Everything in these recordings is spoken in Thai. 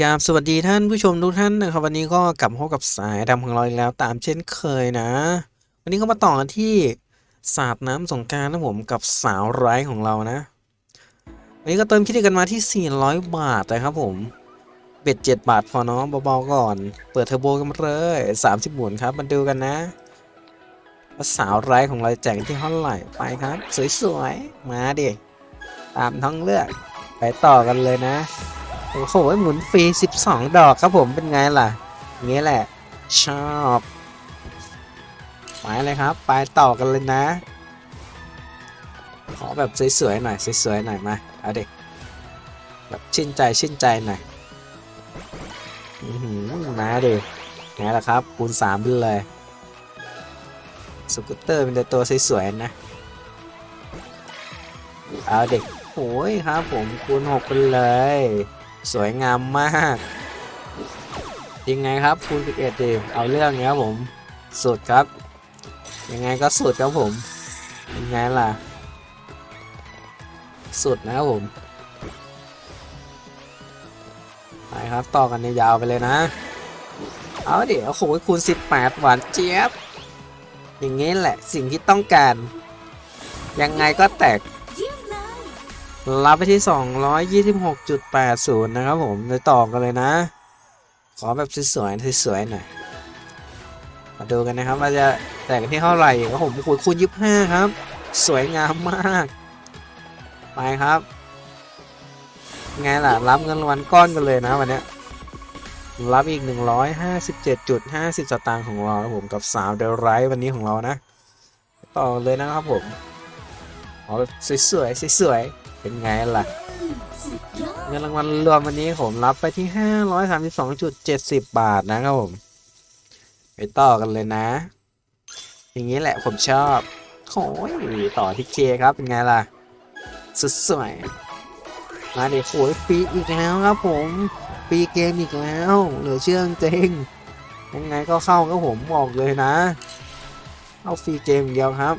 กราบสวัสดีท่านผู้ชมทุกท่านนะครับวันนี้ก็กลับพบกับสายดำของเราอีกแล้วตามเช่นเคยนะ วันนี้ก็มาต่อที่สาดน้ำสงการนะผมกับสาวไร้ของเรานะ วันนี้ก็เติมคิดกันมาที่ 400 บาทนะครับผมเบ็ด7 บาทพอเนาะเบาๆก่อน เปิดเทอร์โบกันเลย 30หมุนครับมาดูกันนะว่าสาวไร้ของเราแจกที่เท่าไหร่ไปครับ สวยๆมาดิตามท้องเลือกไปต่อกันเลยนะ โอ้โหหมุนฟรี12ดอกครับผมเป็นไงล่ะอย่างนี้แหละ ชอบไปเลยครับ ไปต่อกันเลยนะ ขอแบบสวยๆหน่อยสวยๆหน่อยมาเอาเด็กแบบชื่นใจชื่นใจหน่อยอือหือมาดิไงล่ะครับคูณ3ไปเลยสกูตเตอร์เป็นแต่ตัวสวยๆนะเอาเด็กโอ้ยครับผมคูณ6ไปเลย สวยงามมากยังไงครับคูณ11ดีเอาเรื่องเนี้ยผมสุดครับยังไงก็สุดครับผมยังไงล่ะ สุดนะครับผมไปครับต่อกันยาวไปเลยนะ เอาเดี๋ยวโอ้โหคูณ 18 หวานเจี๊ยบ อย่างงี้แหละสิ่งที่ต้องการ ยังไงก็แตก รับไปที่ 226.80 นะครับผมไปต่อกันเลยนะ ขอแบบสวยๆสวยๆหน่อย มาดูกันนะครับว่าจะแตกที่เท่าไหร่ครับผมคูณคูณ25 ครับ สวยงามมาก ไปครับ ไงล่ะ รับเงินรางวัลก้อนกันเลยนะวันนี้รับอีก 157.50 สตางค์ของเราครับผมกับสาวเดลไรวันนี้ของเรานะ ต่อเลยนะครับผม อแบบสวยๆสวยๆเป็นไงล่ะ เงินรางวัลรวมวันนี้ผมรับไปที่ 532.70 บาทนะครับผม ไปต่อกันเลยนะ อย่างนี้แหละผมชอบโอ้ยต่อที่เคครับเป็นไงล่ะ สุดสวยมาเดี๋ยวโอ้ยฟรีอีกแล้วครับผมฟรีเกมอีกแล้ว เหลือเชื่อจริงยังไงก็เข้าก็ผมบอกเลยนะ เอาฟรีเกมเดียวครับ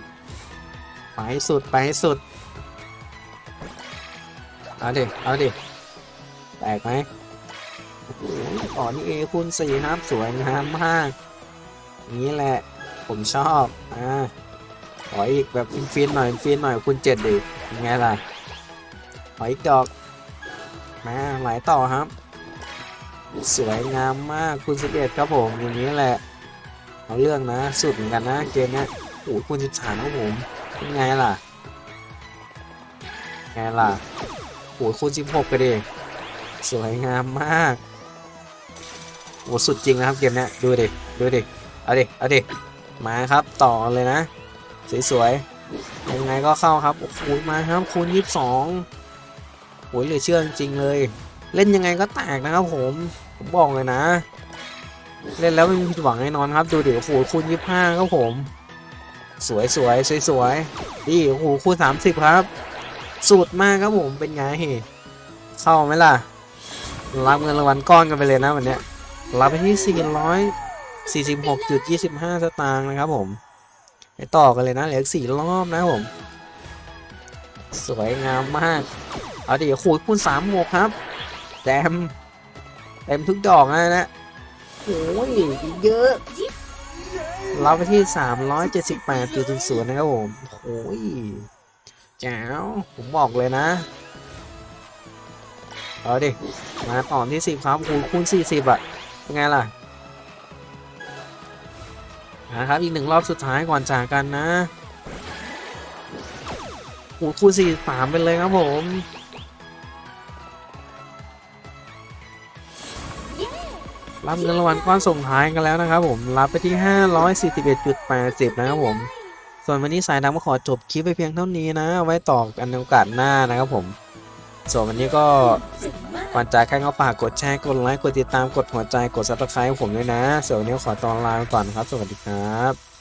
ไปให้สุดไปให้สุด เอาดิ เอาดิ แตกไหมอ๋อนี่เอคูณสี่ครับสวยงามมาก นี้แหละ ผมชอบ อ่า ขออีกแบบฟินๆหน่อยฟินหน่อยคูณเจ็ดดิยังไงล่ะ ขออีกดอก มาไหลต่อครับ สวยงามมากคูณสิบเอ็ดครับผมอย่างนี้แหละ เอาเรื่องนะ สุดเหมือนกันนะเกมนี้โอ้คูณสิบสามครับผม ไงล่ะ ไงล่ะโอ้ยคูณ16กันดิสวยงามมากโอ้สุดจริงนะครับเกมเนี้ยดูดิ ดูดิ เอาดิ เอาดิ มาครับต่อเลยนะ สวยๆยังไงก็เข้าครับโอ้โหมาครับคูณ22โอ้ยเหลือเชื่อจริงเลย เล่นยังไงก็แตกนะครับผม ผมบอกเลยนะ เล่นแล้วไม่มีผิดหวังแน่นอนครับ ดูดิโอ้โหคูณ25ครับผม สวยสวยสวยสวยๆดีโอ้โหคูณ30ครับ สุดมากครับผมเป็นไงเข้าไหมล่ะ รับเงินรางวัลก้อนกันไปเลยนะวันเนี้ยรับไปที่446.25สตางค์นะครับผมไปต่อกันเลยนะเหลือสี่รอบนะครับผม สวยงามมาก เอาดิขูดคูณสามหมวกครับแต็มเต็มทุกดอกนะนะโอ้ยเยอะ รับไปที่ 378.00นะครับผมโอ้ยแจ๋วผมบอกเลยนะ เอาดิ มาต่อที่สิบครับ คูณคูณสี่สิบอะเป็นไงล่ะนะครับ อีกหนึ่งรอบสุดท้ายก่อนจากกันนะคูณคูณสี่สามไปเลยครับผม รับเงินรางวัลก้อนส่งท้ายกันแล้วนะครับผม รับไปที่ 541.80 นะครับผม ส่วนวันนี้สายดำก็ขอจบคลิปไปเพียงเท่านี้นะ ไว้ต่อกันในโอกาสหน้านะครับผม ส่วนวันนี้ก็ก่อนจากกันก็ฝากกดแชร์ กดไลค์ กดติดตาม กดหัวใจ กดซับสไครต์ผมด้วยนะ ส่วนวันนี้ขอตอนลาไปก่อนครับ สวัสดีครับ